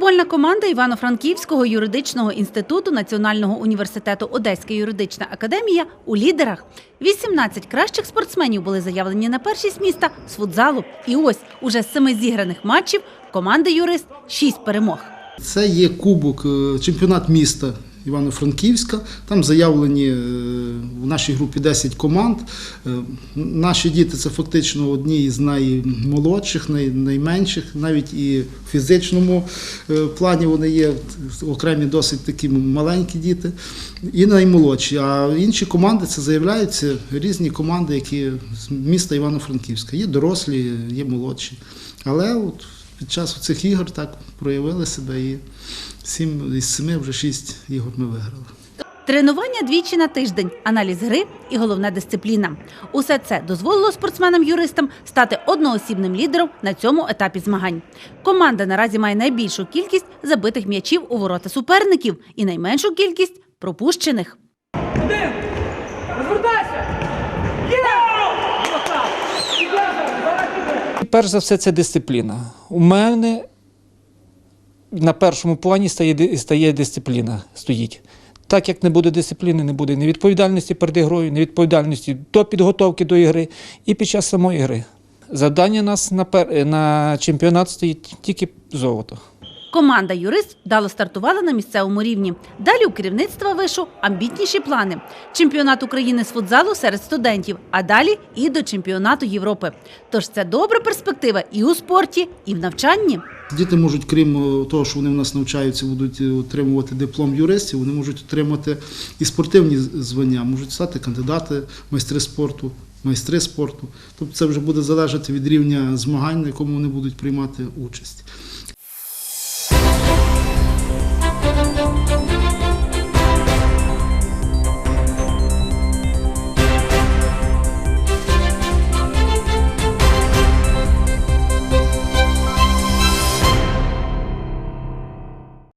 Футбольна команда Івано-Франківського юридичного інституту Національного університету Одеська юридична академія у лідерах. 18 кращих спортсменів були заявлені на першість міста з футзалу. І ось уже з семи зіграних матчів команди юрист шість перемог. Це є кубок, е, чемпіонат міста Івано-Франківська. Там заявлені е, в нашій групі 10 команд. Е, Наші діти це фактично одні із наймолодших, найменших, навіть і в фізичному е, плані вони є окремі досить такі маленькі діти, і наймолодші. А інші команди це заявляються різні команди, які з міста Івано-Франківська. Є дорослі, є молодші. Але от під час цих ігор так проявили себе і сім із семи вже шість ігор ми виграли. Тренування двічі на тиждень, аналіз гри і головна дисципліна. Усе це дозволило спортсменам-юристам стати одноосібним лідером на цьому етапі змагань. Команда наразі має найбільшу кількість забитих м'ячів у ворота суперників і найменшу кількість пропущених. Один! Розвертайся! Перш за все, це дисципліна. У мене на першому плані стає, стає дисципліна. Стоїть. Так як не буде дисципліни, не буде ні відповідальності перед ігрою, ні відповідальності до підготовки до ігри і під час самої гри. Завдання нас на, пер... на чемпіонат стоїть тільки золото. Команда юрист вдало стартувала на місцевому рівні. Далі у керівництва вишу амбітніші плани: чемпіонат України з футзалу серед студентів, а далі і до чемпіонату Європи. Тож це добра перспектива і у спорті, і в навчанні. Діти можуть, крім е, того, що вони в нас навчаються, будуть е, отримувати диплом юристів, вони можуть отримати і спортивні звання, можуть стати кандидати, майстри спорту, майстри спорту. Тобто це вже буде залежати від рівня змагань, на якому вони будуть приймати участь.